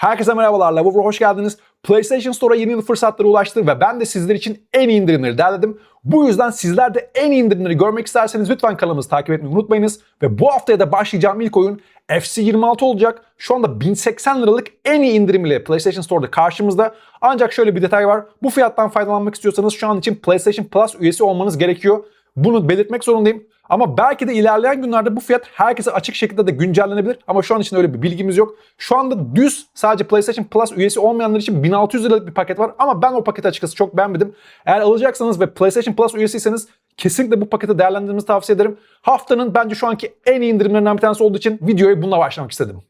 Herkese merhabalar, Loveover'a hoş geldiniz. PlayStation Store'a yeni yıl fırsatları ulaştı ve ben de sizler için en iyi indirimleri derledim. Bu yüzden sizler de en iyi indirimleri görmek isterseniz lütfen kanalımızı takip etmeyi unutmayınız. Ve bu haftaya da başlayacağım ilk oyun FC26 olacak. Şu anda 1080 liralık en iyi indirim ile PlayStation Store'da karşımızda. Ancak şöyle bir detay var. Bu fiyattan faydalanmak istiyorsanız şu an için PlayStation Plus üyesi olmanız gerekiyor. Bunu belirtmek zorundayım. Ama belki de ilerleyen günlerde bu fiyat herkese açık şekilde de güncellenebilir. Ama şu an için öyle bir bilgimiz yok. Şu anda düz sadece PlayStation Plus üyesi olmayanlar için 1600 liralık bir paket var. Ama ben o paketi açıkçası çok beğenmedim. Eğer alacaksanız ve PlayStation Plus üyesiyseniz kesinlikle bu paketi değerlendirmenizi tavsiye ederim. Haftanın bence şu anki en iyi indirimlerinden bir tanesi olduğu için videoya bununla başlamak istedim.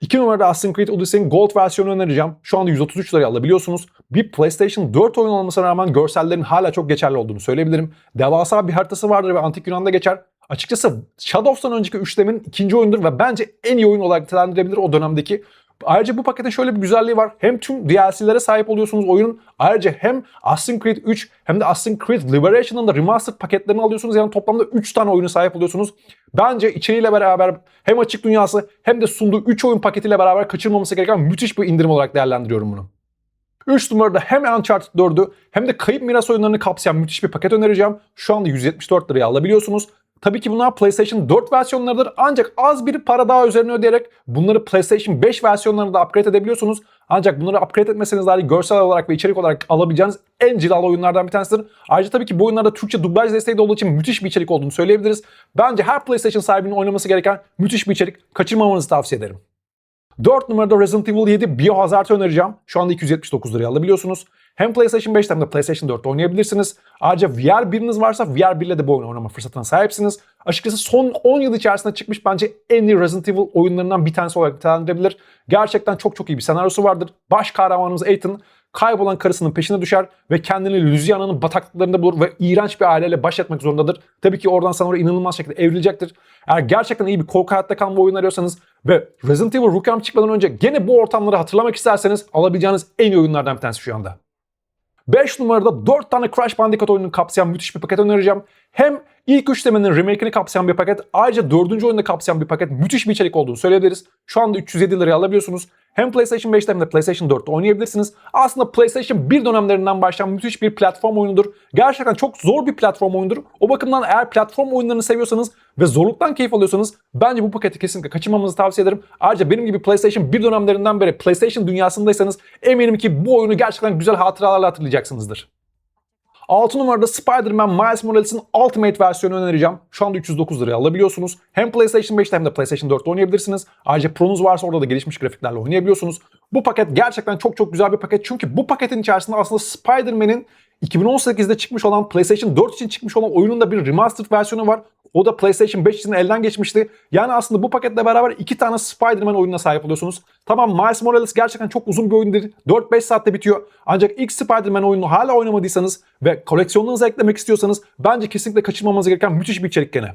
2 numarada Assassin's Creed Odyssey'in Gold versiyonu önereceğim. Şu anda 133 liraya alabiliyorsunuz. Bir PlayStation 4 oyun olmasına rağmen görsellerin hala çok geçerli olduğunu söyleyebilirim. Devasa bir haritası vardır ve Antik Yunan'da geçer. Açıkçası Shadows'tan önceki üçlemenin ikinci oyundur ve bence en iyi oyun olarak nitelendirebilir o dönemdeki. Ayrıca bu paketin şöyle bir güzelliği var. Hem tüm DLC'lere sahip oluyorsunuz oyunun. Ayrıca hem Assassin's Creed 3 hem de Assassin's Creed Liberation'ın da remastered paketlerini alıyorsunuz. Yani toplamda 3 tane oyunu sahip oluyorsunuz. Bence içeriğiyle beraber hem açık dünyası hem de sunduğu 3 oyun paketiyle beraber kaçırmaması gereken müthiş bir indirim olarak değerlendiriyorum bunu. 3 numarada hem Uncharted 4'ü hem de kayıp miras oyunlarını kapsayan müthiş bir paket önereceğim. Şu anda 174 liraya alabiliyorsunuz. Tabii ki bunlar PlayStation 4 versiyonlarıdır ancak az bir para daha üzerine ödeyerek bunları PlayStation 5 versiyonlarına da upgrade edebiliyorsunuz. Ancak bunları upgrade etmeseniz dahi görsel olarak ve içerik olarak alabileceğiniz en cilalı oyunlardan bir tanesidir. Ayrıca tabii ki bu oyunlarda Türkçe dublaj desteği de olduğu için müthiş bir içerik olduğunu söyleyebiliriz. Bence her PlayStation sahibinin oynaması gereken müthiş bir içerik. Kaçırmamanızı tavsiye ederim. 4 numarada Resident Evil 7 Biohazard'ı önereceğim. Şu anda 279 liraya alabiliyorsunuz. Hem PlayStation 5'te hem de PlayStation 4'te oynayabilirsiniz. Ayrıca VR biriniz varsa VR 1 ile de bu oyunu oynama fırsatına sahipsiniz. Açıkçası son 10 yıl içerisinde çıkmış bence en iyi Resident Evil oyunlarından bir tanesi olarak nitelendirebilir. Gerçekten çok çok iyi bir senaryosu vardır. Baş kahramanımız Ethan kaybolan karısının peşine düşer ve kendini Louisiana'nın bataklıklarında bulur ve iğrenç bir aileyle baş etmek zorundadır. Tabii ki oradan sonra inanılmaz şekilde evrilecektir. Eğer gerçekten iyi bir korku hayatta kalma oyunu arıyorsanız ve Resident Evil Rookham çıkmadan önce gene bu ortamları hatırlamak isterseniz alabileceğiniz en iyi oyunlardan bir tanesi şu anda. 5 numarada 4 tane Crash Bandicoot oyununu kapsayan müthiş bir paket önereceğim. Hem ilk üçlemenin remake'ini kapsayan bir paket, ayrıca 4. oyunu kapsayan bir paket müthiş bir içerik olduğunu söyleyebiliriz. Şu anda 307 liraya alabiliyorsunuz. Hem PlayStation 5'te hem de PlayStation 4'te oynayabilirsiniz. Aslında PlayStation 1 dönemlerinden başlayan müthiş bir platform oyunudur. Gerçekten çok zor bir platform oyunudur. O bakımdan eğer platform oyunlarını seviyorsanız ve zorluktan keyif alıyorsanız bence bu paketi kesinlikle kaçırmamanızı tavsiye ederim. Ayrıca benim gibi PlayStation 1 dönemlerinden beri PlayStation dünyasındaysanız eminim ki bu oyunu gerçekten güzel hatıralarla hatırlayacaksınızdır. 6 numarada Spider-Man Miles Morales'in Ultimate versiyonu önereceğim. Şu anda 309 liraya alabiliyorsunuz. Hem PlayStation 5'te hem de PlayStation 4'te oynayabilirsiniz. Ayrıca Pro'nuz varsa orada da gelişmiş grafiklerle oynayabiliyorsunuz. Bu paket gerçekten çok çok güzel bir paket. Çünkü bu paketin içerisinde aslında Spider-Man'in 2018'de çıkmış olan PlayStation 4 için çıkmış olan oyunun da bir remastered versiyonu var. O da PlayStation 5 için elden geçmişti. Yani aslında bu paketle beraber iki tane Spider-Man oyununa sahip oluyorsunuz. Tamam Miles Morales gerçekten çok uzun bir oyun değil. 4-5 saatte bitiyor. Ancak ilk Spider-Man oyununu hala oynamadıysanız ve koleksiyonunuza eklemek istiyorsanız bence kesinlikle kaçırmamanız gereken müthiş bir içerik gene.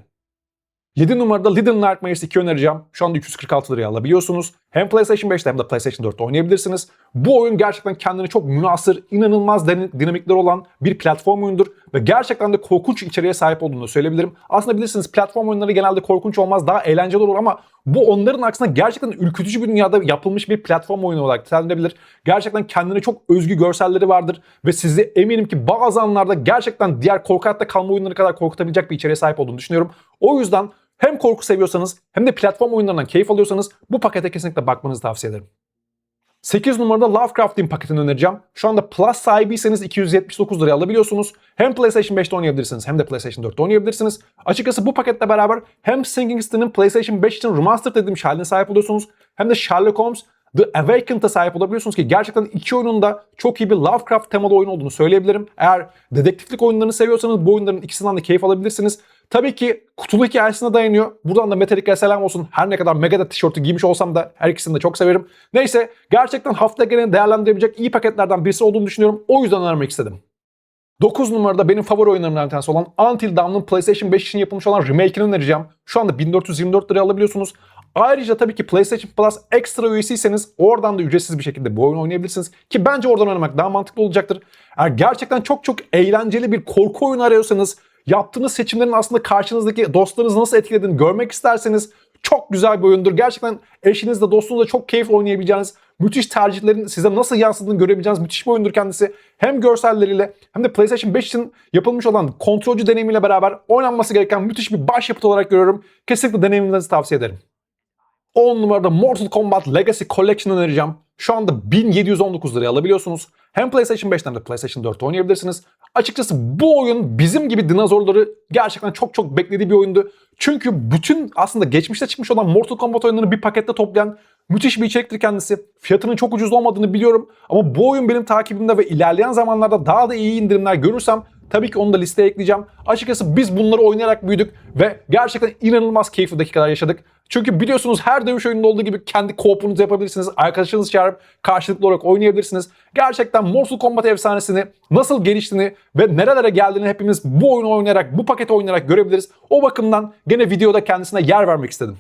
7 numarada Little Nightmares 2 önereceğim. Şu anda 346 liraya alabiliyorsunuz. Hem PlayStation 5'te hem de PlayStation 4'te oynayabilirsiniz. Bu oyun gerçekten kendini çok münasır, inanılmaz dinamikleri olan bir platform oyundur. Ve gerçekten de korkunç içeriğe sahip olduğunu söyleyebilirim. Aslında bilirsiniz platform oyunları genelde korkunç olmaz, daha eğlenceli olur ama bu onların aksine gerçekten ürkütücü bir dünyada yapılmış bir platform oyunu olarak nitelendirilebilir. Gerçekten kendine çok özgü görselleri vardır ve sizi eminim ki bazı anlarda gerçekten diğer korku hayatta kalma oyunları kadar korkutabilecek bir içeriğe sahip olduğunu düşünüyorum. O yüzden hem korku seviyorsanız hem de platform oyunlarından keyif alıyorsanız bu pakete kesinlikle bakmanızı tavsiye ederim. 8 numarada Lovecraft Team paketini önereceğim. Şu anda Plus sahibiyseniz 279 liraya alabiliyorsunuz. Hem PlayStation 5'te oynayabilirsiniz hem de PlayStation 4'te oynayabilirsiniz. Açıkçası bu paketle beraber hem Sinking City'nin PlayStation 5 için remastered edilmiş haline sahip oluyorsunuz hem de Sherlock Holmes The Awakened'a sahip olabiliyorsunuz ki gerçekten iki oyunun da çok iyi bir Lovecraft temalı oyun olduğunu söyleyebilirim. Eğer dedektiflik oyunlarını seviyorsanız bu oyunların ikisinden de keyif alabilirsiniz. Tabii ki kutulu hikayesine dayanıyor. Buradan da Metallica'ya selam olsun. Her ne kadar Megadeth tişörtü giymiş olsam da her ikisini de çok severim. Neyse gerçekten hafta genelini değerlendirebilecek iyi paketlerden birisi olduğunu düşünüyorum. O yüzden önermek istedim. 9 numarada benim favori oyunlarımdan bir tanesi olan Until Dawn'ın PlayStation 5 için yapılmış olan remake'ini önereceğim. Şu anda 1424 liraya alabiliyorsunuz. Ayrıca tabii ki PlayStation Plus ekstra üyesiyseniz oradan da ücretsiz bir şekilde bu oyunu oynayabilirsiniz. Ki bence oradan oynamak daha mantıklı olacaktır. Eğer gerçekten çok çok eğlenceli bir korku oyunu arıyorsanız yaptığınız seçimlerin aslında karşınızdaki dostlarınızı nasıl etkilediğini görmek isterseniz çok güzel bir oyundur. Gerçekten eşinizle dostunuzla çok keyif oynayabileceğiniz müthiş tercihlerin size nasıl yansıdığını görebileceğiniz müthiş bir oyundur kendisi. Hem görselleriyle hem de PlayStation 5 için yapılmış olan kontrolcü deneyimiyle beraber oynanması gereken müthiş bir başyapıt olarak görüyorum. Kesinlikle deneyimlerinizi tavsiye ederim. 10 numarada Mortal Kombat Legacy Collection önereceğim. Şu anda 1719 liraya alabiliyorsunuz. Hem PlayStation 5'ten de PlayStation 4'te oynayabilirsiniz. Açıkçası bu oyun bizim gibi dinozorları gerçekten çok çok beklediği bir oyundu. Çünkü bütün aslında geçmişte çıkmış olan Mortal Kombat oyunlarını bir pakette toplayan müthiş bir içeriktir kendisi. Fiyatının çok ucuz olmadığını biliyorum. Ama bu oyun benim takibimde ve ilerleyen zamanlarda daha da iyi indirimler görürsem Tabii ki onu da listeye ekleyeceğim. Açıkçası biz bunları oynayarak büyüdük ve gerçekten inanılmaz keyifli dakikalar yaşadık. Çünkü biliyorsunuz her dövüş oyununda olduğu gibi kendi co-op'unuzu yapabilirsiniz. Arkadaşınızı çağırıp karşılıklı olarak oynayabilirsiniz. Gerçekten Mortal Kombat efsanesini nasıl geliştiğini ve nerelere geldiğini hepimiz bu oyunu oynayarak, bu paketi oynayarak görebiliriz. O bakımdan gene videoda kendisine yer vermek istedim.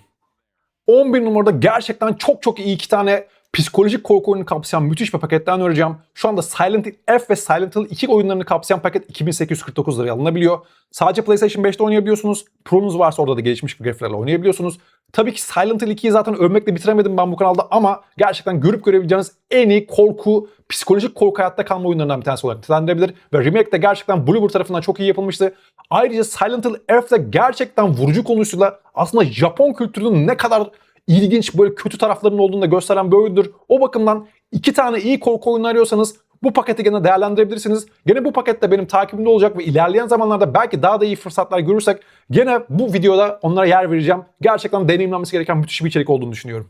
11 numarada gerçekten çok çok iyi iki tane psikolojik korku oyunu kapsayan müthiş bir paketten önereceğim. Şu anda Silent Hill F ve Silent Hill 2 oyunlarını kapsayan paket 2849 liraya alınabiliyor. Sadece PlayStation 5'te oynayabiliyorsunuz. Pro'nuz varsa orada da gelişmiş grafiklerle oynayabiliyorsunuz. Tabii ki Silent Hill 2'yi zaten övmekle bitiremedim ben bu kanalda ama gerçekten görüp görebileceğiniz en iyi korku, psikolojik korku hayatta kalma oyunlarından bir tanesi olarak nitelendirebilir. Ve remake de gerçekten Bloober tarafından çok iyi yapılmıştı. Ayrıca Silent Hill F de gerçekten vurucu konusuyla aslında Japon kültürünün ne kadar ilginç böyle kötü taraflarının olduğunu da gösteren bir oyundur. O bakımdan iki tane iyi korku oyunu arıyorsanız bu paketi gene değerlendirebilirsiniz. Gene bu pakette benim takibimde olacak ve ilerleyen zamanlarda belki daha da iyi fırsatlar görürsek gene bu videoda onlara yer vereceğim. Gerçekten deneyimlenmesi gereken müthiş bir içerik olduğunu düşünüyorum.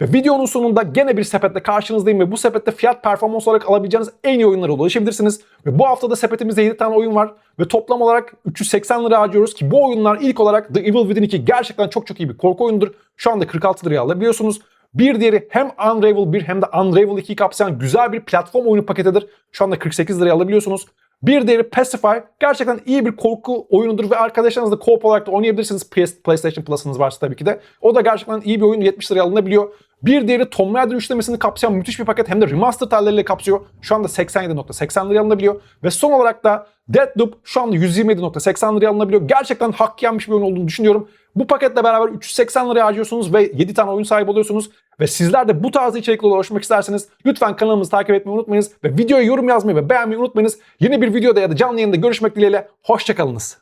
Ve videonun sonunda gene bir sepetle karşınızdayım ve bu sepette fiyat performans olarak alabileceğiniz en iyi oyunlara ulaşabilirsiniz. Ve bu haftada sepetimizde 7 tane oyun var ve toplam olarak 380 lira harcıyoruz ki bu oyunlar ilk olarak The Evil Within 2 gerçekten çok çok iyi bir korku oyunudur. Şu anda 46 liraya alabiliyorsunuz. Bir diğeri hem Unravel 1 hem de Unravel 2'yi kapsayan güzel bir platform oyunu paketidir. Şu anda 48 liraya alabiliyorsunuz. Bir diğeri Pacify. Gerçekten iyi bir korku oyunudur ve arkadaşlarınızla co-op olarak da oynayabilirsiniz. PlayStation Plus'ınız varsa tabii ki de. O da gerçekten iyi bir oyun. 70 liraya alınabiliyor. Bir diğeri Tomb Raider üçlemesini kapsayan müthiş bir paket hem de remaster halleriyle kapsıyor. Şu anda 87.80 liraya alınabiliyor. Ve son olarak da Deathloop şu anda 127.80 liraya alınabiliyor. Gerçekten hak yenmiş bir oyun olduğunu düşünüyorum. Bu paketle beraber 380 liraya harcıyorsunuz ve 7 tane oyun sahibi oluyorsunuz. Ve sizler de bu tarz içeriklerle ulaşmak isterseniz lütfen kanalımızı takip etmeyi unutmayınız. Ve videoya yorum yazmayı ve beğenmeyi unutmayınız. Yeni bir videoda ya da canlı yayında görüşmek dileğiyle. Hoşçakalınız.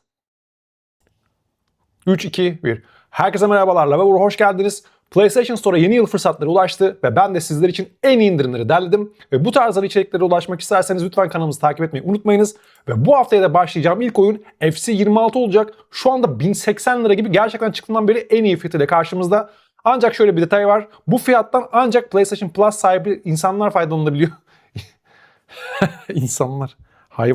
3, 2, 1. Herkese merhabalar. Lavabor'a hoş geldiniz. PlayStation Store'a yeni yıl fırsatları ulaştı ve ben de sizler için en iyi indirimleri derledim. Ve bu tarzdan içeriklere ulaşmak isterseniz lütfen kanalımızı takip etmeyi unutmayınız. Ve bu haftaya da başlayacağım ilk oyun FC26 olacak. Şu anda 1080 lira gibi gerçekten çıktığından beri en iyi fiyatıyla karşımızda. Ancak şöyle bir detay var. Bu fiyattan ancak PlayStation Plus sahibi insanlar faydalanabiliyor. insanlar.